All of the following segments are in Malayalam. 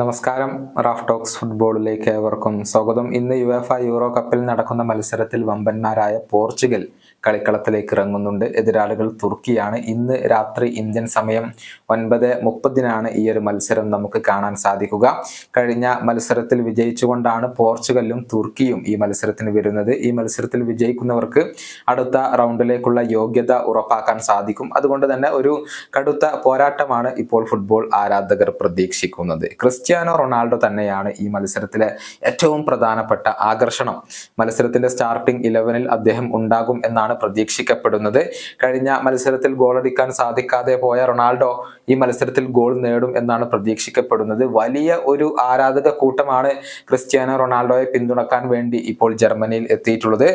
നമസ്കാരം റാഫ് ടോക്സ് ഫുട്ബോളിലേക്ക് ഏവർക്കും സ്വാഗതം. ഇന്ന് യുവേഫ യൂറോ കപ്പിൽ നടക്കുന്ന മത്സരത്തിൽ വമ്പന്മാരായ പോർച്ചുഗൽ കളിക്കളത്തിലേക്ക് ഇറങ്ങുന്നുണ്ട്. എതിരാളികൾ തുർക്കിയാണ്. ഇന്ന് രാത്രി ഇന്ത്യൻ സമയം ഒൻപത് മുപ്പതിനാണ് ഈ ഒരു മത്സരം നമുക്ക് കാണാൻ സാധിക്കുക. കഴിഞ്ഞ മത്സരത്തിൽ വിജയിച്ചുകൊണ്ടാണ് പോർച്ചുഗലും തുർക്കിയും ഈ മത്സരത്തിന് വരുന്നത്. ഈ മത്സരത്തിൽ വിജയിക്കുന്നവർക്ക് അടുത്ത റൗണ്ടിലേക്കുള്ള യോഗ്യത ഉറപ്പാക്കാൻ സാധിക്കും. അതുകൊണ്ട് തന്നെ ഒരു കടുത്ത പോരാട്ടമാണ് ഇപ്പോൾ ഫുട്ബോൾ ആരാധകർ പ്രതീക്ഷിക്കുന്നത്. ക്രിസ്ത്യാനോ റൊണാൾഡോ തന്നെയാണ് ഈ മത്സരത്തിലെ ഏറ്റവും പ്രധാനപ്പെട്ട ആകർഷണം. മത്സരത്തിന്റെ സ്റ്റാർട്ടിംഗ് ഇലവനിൽ അദ്ദേഹം ഉണ്ടാകും എന്നാണ് പ്രതീക്ഷിക്കപ്പെടുന്നത്. കഴിഞ്ഞ മത്സരത്തിൽ ഗോളടിക്കാൻ സാധിക്കാതെ പോയ റൊണാൾഡോ ഈ മത്സരത്തിൽ ഗോൾ നേടും എന്നാണ് പ്രതീക്ഷിക്കപ്പെടുന്നത്. വലിയ ഒരു ആരാധക കൂട്ടമാണ് ക്രിസ്ത്യാനോ റൊണാൾഡോയെ പിന്തുണക്കാൻ വേണ്ടി ഇപ്പോൾ ജർമ്മനിയിൽ എത്തിയിട്ടുള്ളത്.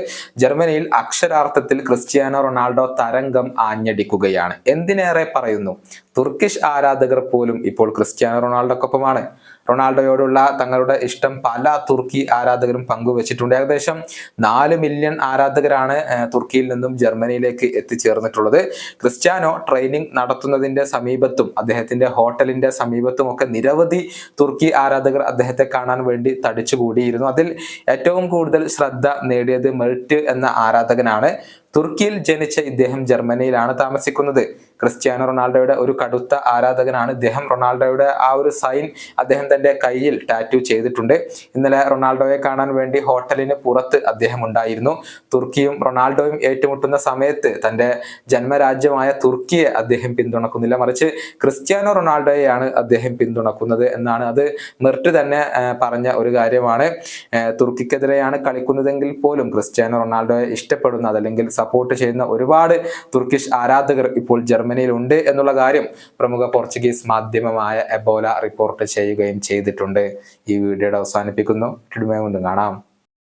ജർമ്മനിയിൽ അക്ഷരാർത്ഥത്തിൽ ക്രിസ്ത്യാനോ റൊണാൾഡോ തരംഗം ആഞ്ഞടിക്കുകയാണ്. എന്തിനേറെ പറയുന്നു? തുർക്കിഷ് ആരാധകർ പോലും ഇപ്പോൾ ക്രിസ്ത്യാനോ റൊണാൾഡോക്കൊപ്പമാണ്. റൊണാൾഡോയോടുള്ള തങ്ങളുടെ ഇഷ്ടം പല തുർക്കി ആരാധകരും പങ്കുവച്ചിട്ടുണ്ട്. ഏകദേശം നാല് മില്യൺ ആരാധകരാണ് തുർക്കിയിൽ നിന്നും ജർമ്മനിയിലേക്ക് എത്തിച്ചേർന്നിട്ടുള്ളത്. ക്രിസ്ത്യാനോ ട്രെയിനിങ് നടത്തുന്നതിന്റെ സമീപത്തും അദ്ദേഹത്തിന്റെ ഹോട്ടലിന്റെ സമീപത്തും ഒക്കെ നിരവധി തുർക്കി ആരാധകർ അദ്ദേഹത്തെ കാണാൻ വേണ്ടി തടിച്ചുകൂടിയിരുന്നു. അതിൽ ഏറ്റവും കൂടുതൽ ശ്രദ്ധ നേടിയത് മെർട്ട് എന്ന ആരാധകനാണ് തുർക്കിയിൽ ജനിച്ച ഇദ്ദേഹം ജർമ്മനിയിലാണ് താമസിക്കുന്നത്. ക്രിസ്ത്യാനോ റൊണാൾഡോയുടെ ഒരു കടുത്ത ആരാധകനാണ് ഇദ്ദേഹം. റൊണാൾഡോയുടെ ആ ഒരു സൈൻ അദ്ദേഹം തന്റെ കയ്യിൽ ടാറ്റു ചെയ്തിട്ടുണ്ട്. ഇന്നലെ റൊണാൾഡോയെ കാണാൻ വേണ്ടി ഹോട്ടലിന് പുറത്ത് അദ്ദേഹം ഉണ്ടായിരുന്നു. തുർക്കിയും റൊണാൾഡോയും ഏറ്റുമുട്ടുന്ന സമയത്ത് തന്റെ ജന്മരാജ്യമായ തുർക്കിയെ അദ്ദേഹം പിന്തുണക്കുന്നില്ല. മറിച്ച് ക്രിസ്ത്യാനോ റൊണാൾഡോയെയാണ് അദ്ദേഹം പിന്തുണക്കുന്നത് എന്നാണ് അത് മെർട്ട് തന്നെ പറഞ്ഞ ഒരു കാര്യമാണ്. തുർക്കിക്കെതിരെയാണ് കളിക്കുന്നതെങ്കിൽ പോലും ക്രിസ്ത്യാനോ റൊണാൾഡോയെ ഇഷ്ടപ്പെടുന്ന അതല്ലെങ്കിൽ സപ്പോർട്ട് ചെയ്യുന്ന ഒരുപാട് തുർക്കിഷ് ആരാധകർ ഇപ്പോൾ ജർമ്മനിയിൽ ഉണ്ട് എന്നുള്ള കാര്യം പ്രമുഖ പോർച്ചുഗീസ് മാധ്യമമായ എബോല റിപ്പോർട്ട് ചെയ്യുകയും ചെയ്തിട്ടുണ്ട്. ഈ വീഡിയോയുടെ അവസാനിപ്പിക്കുന്നു. കാണാം.